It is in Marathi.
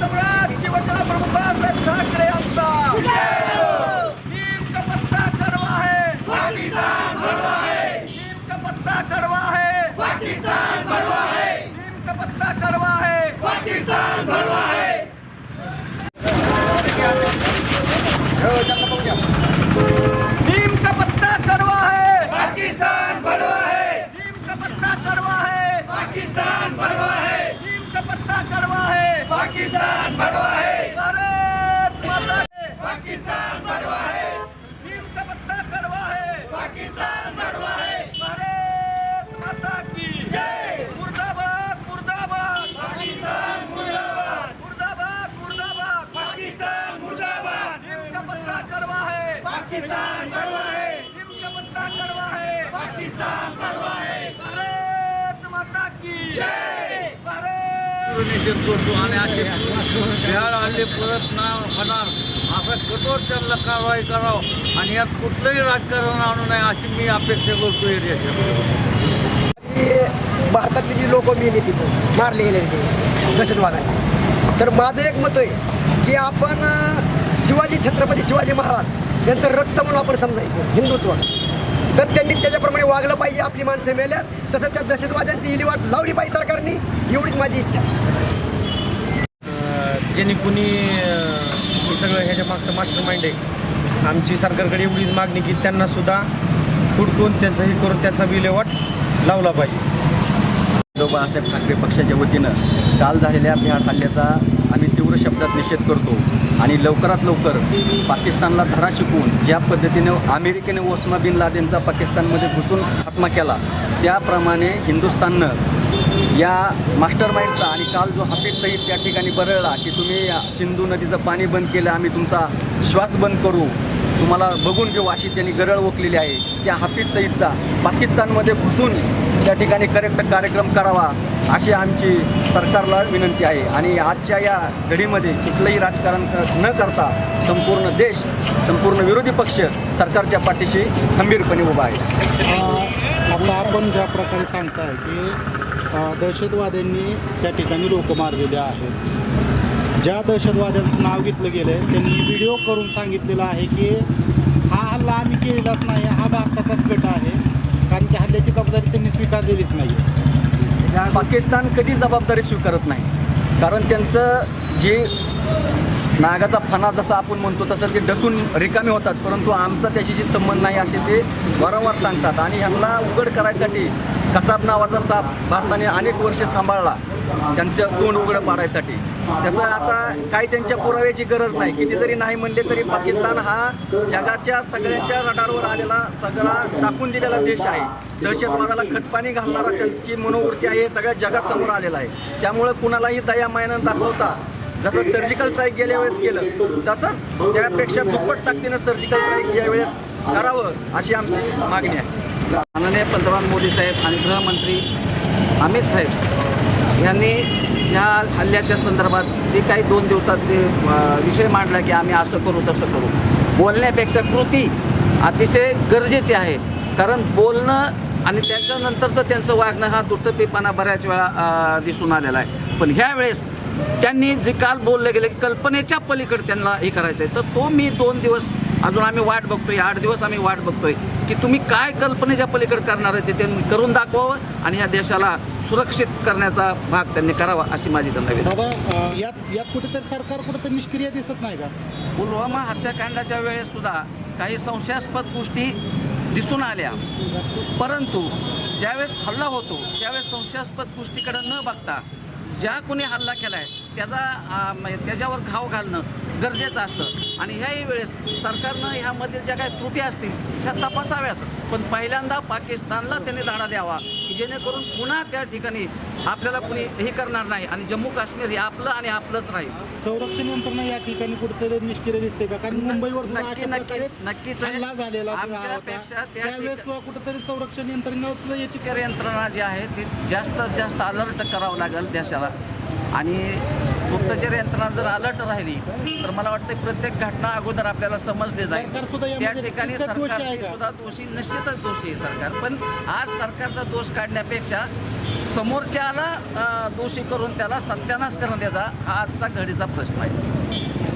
सम्राट शिवसेना प्रमुख बाळासाहेब ठाकरे यांचा. नीम का पत्ता कड़वा है पाकिस्तान कड़वा है नीम का पत्ता कड़वा है पाकिस्तान कड़वा है नीम का पत्ता कड़वा है पाकिस्तान कड़वा है पाकिस्तान कड़वा है। भारत माता की। पाकिस्तान कड़वा है। नीम का पत्ता कड़वा है। पाकिस्तान कड़वा है। भारत माता की। जय। मुर्दाबाद मुर्दाबाद। पाकिस्तान मुर्दाबाद। मुर्दाबाद मुर्दाबाद। पाकिस्तान मुर्दाबाद। नीम का पत्ता कड़वा है। पाकिस्तान कड़वा है। नीम का पत्ता कड़वा है। पाकिस्तान कड़वा है। भारत माता की। जय। निषेध करतो आणि असे बिहार हल्ले परत ना होणार. असं कठोर त्यांना कारवाई करावं आणि यात कुठलंही राजकारण आणू नये अशी मी अपेक्षा करतो एरियाच्या भारतातली जी लोक मेली तिथं मारले गेले ते दहशतवादाने. तर माझं एक मत आहे की आपण शिवाजी छत्रपती शिवाजी महाराज यांचं रक्त म्हणून आपण समजायचं हिंदुत्व. तर त्यांनी त्याच्याप्रमाणे वागलं पाहिजे आपली माणसं मेल्या. तसं त्या दहशतवाद्यांची इलिवाट लावली पाहिजे सरकारने. एवढीच माझी इच्छा. ज्यांनी कुणी हे सगळं ह्याच्या मागचं मास्टर माइंड आहे. आमची सरकारकडे एवढीच मागणी की त्यांना सुद्धा हुडकून त्यांचं हे करून त्यांचा विल्हेवाट लावला पाहिजे. बाळासाहेब ठाकरे पक्षाच्या वतीनं काल झालेल्या बिहार हल्ल्याचा आम्ही तीव्र शब्दात निषेध करतो. आणि लवकरात लवकर पाकिस्तानला धडा शिकवून ज्या पद्धतीने अमेरिकेने ओस्मा बिन लादेनचा पाकिस्तानमध्ये घुसून खात्मा केला त्याप्रमाणे हिंदुस्थाननं या मास्टर माइंडचा आणि काल जो हाफिज सईद त्या ठिकाणी बरळला की तुम्ही सिंधू नदीचं पाणी बंद केलं आम्ही तुमचा श्वास बंद करू तुम्हाला बघून घेऊ अशी त्यांनी गरळ ओकलेली आहे. त्या हाफिज सईदचा पाकिस्तानमध्ये घुसून त्या ठिकाणी करेक्ट कार्यक्रम करावा अशी आमची सरकारला विनंती आहे. आणि आजच्या या घडीमध्ये कुठलंही राजकारण न करता संपूर्ण देश संपूर्ण विरोधी पक्ष सरकारच्या पाठीशी खंबीरपणे उभा आहे. आता आपण ज्या प्रकारे सांगताय की दहशतवाद्यांनी त्या ठिकाणी लोक मारलेले आहेत. ज्या दहशतवाद्यांचं नाव घेतलं गेलं आहे त्यांनी व्हिडिओ करून सांगितलेलं आहे की हा हल्ला आम्ही केलेलाच नाही हा भारताचाच गट आहे. कारण की हल्ल्याची जबाबदारी त्यांनी स्वीकारलेलीच नाही पाकिस्तान कधी जबाबदारी स्वीकारत नाही? कारण त्यांचं जे नागाचा फणा जसा आपण म्हणतो तसं ते डसून रिकामी होतात परंतु आमचा त्याशी जी संबंध नाही असे ते वारंवार सांगतात. आणि ह्यांना उघड करायसाठी कसाब नावाचा साप भारताने अनेक वर्ष सांभाळला त्यांचं तोंड उघडं पाडायसाठी. त्याचं आता काही त्यांच्या पुराव्याची गरज नाही. किती जरी नाही म्हणले तरी पाकिस्तान हा जगाच्या सगळ्याच्या रडारवर आलेला सगळा टाकून दिलेला देश आहे. दहशतवादाला खतपाणी घालणारा त्यांची मनोवृत्ती आहे हे सगळ्या जगासमोर आलेला आहे. त्यामुळं कुणालाही दया मायनं दाखवता जसं सर्जिकल स्ट्राईक गेल्या वेळेस केलं तसंच त्यापेक्षा दुप्पट ताकदीनं सर्जिकल स्ट्राईक यावेळेस करावं अशी आमची मागणी आहे. माननीय पंतप्रधान मोदी साहेब आणि गृहमंत्री अमित साहेब यांनी ह्या हल्ल्याच्या संदर्भात जे काही दोन दिवसात जे विषय मांडला की आम्ही असं करू तसं करू. बोलण्यापेक्षा कृती अतिशय गरजेची आहे. कारण बोलणं आणि त्याच्यानंतरचं त्यांचं वागणं हा दुटप्पीपणा बऱ्याच वेळा दिसून आलेला आहे. पण ह्यावेळेस त्यांनी जे काल बोलले गेले कल्पनेच्या पलीकडे त्यांना हे करायचं आहे तर तो मी दोन दिवस अजून आम्ही वाट बघतोय आठ दिवस आम्ही वाट बघतोय की तुम्ही काय कल्पनेच्या पलीकडे करणार आहे ते त्यांनी करून दाखवावं आणि ह्या देशाला सुरक्षित करण्याचा भाग त्यांनी करावा अशी माझी त्यांना यात यात कुठेतरी सरकार कुठेतरी निष्क्रिय दिसत नाही का? पुलवामा हत्याकांडाच्या वेळेस सुद्धा काही संशयास्पद गोष्टी दिसून आल्या. परंतु ज्यावेळेस हल्ला होतो त्यावेळेस संशयास्पद गोष्टीकडे न बघता ज्या कोणी हल्ला केला आहे त्याचा त्याच्यावर घाव घालणं गरजेचं असतं. आणि ह्याही वेळेस सरकारनं ह्यामधील ज्या काही त्रुटी असतील त्या तपासाव्यात. पण पहिल्यांदा पाकिस्तानला त्यांनी धाडा द्यावा की जेणेकरून पुन्हा त्या ठिकाणी आपल्याला कुणी हे करणार नाही आणि जम्मू काश्मीर हे आपलं आणि आपलंच राहील. संरक्षण यंत्रणा या ठिकाणी कुठेतरी निष्क्रिय दिसते का? कारण मुंबईवर नक्की- नक्की- नक्कीच. आमच्यापेक्षा त्यावेळेस कुठेतरी संरक्षण यंत्रणा याची यंत्रणा जी आहे ती जास्तीत जास्त अलर्ट करावं लागेल देशाला. आणि गुप्तचर यंत्रणा जर अलर्ट राहिली तर मला वाटतं प्रत्येक घटना अगोदर आपल्याला समजली जाईल. त्या ठिकाणी सरकारची? सुद्धा दोषी निश्चितच दोषी आहे सरकार. पण आज सरकारचा दोष काढण्यापेक्षा समोरच्याला दोषी करून त्याला सत्यानाश करणं त्याचा हा आजचा घडीचा प्रश्न आहे.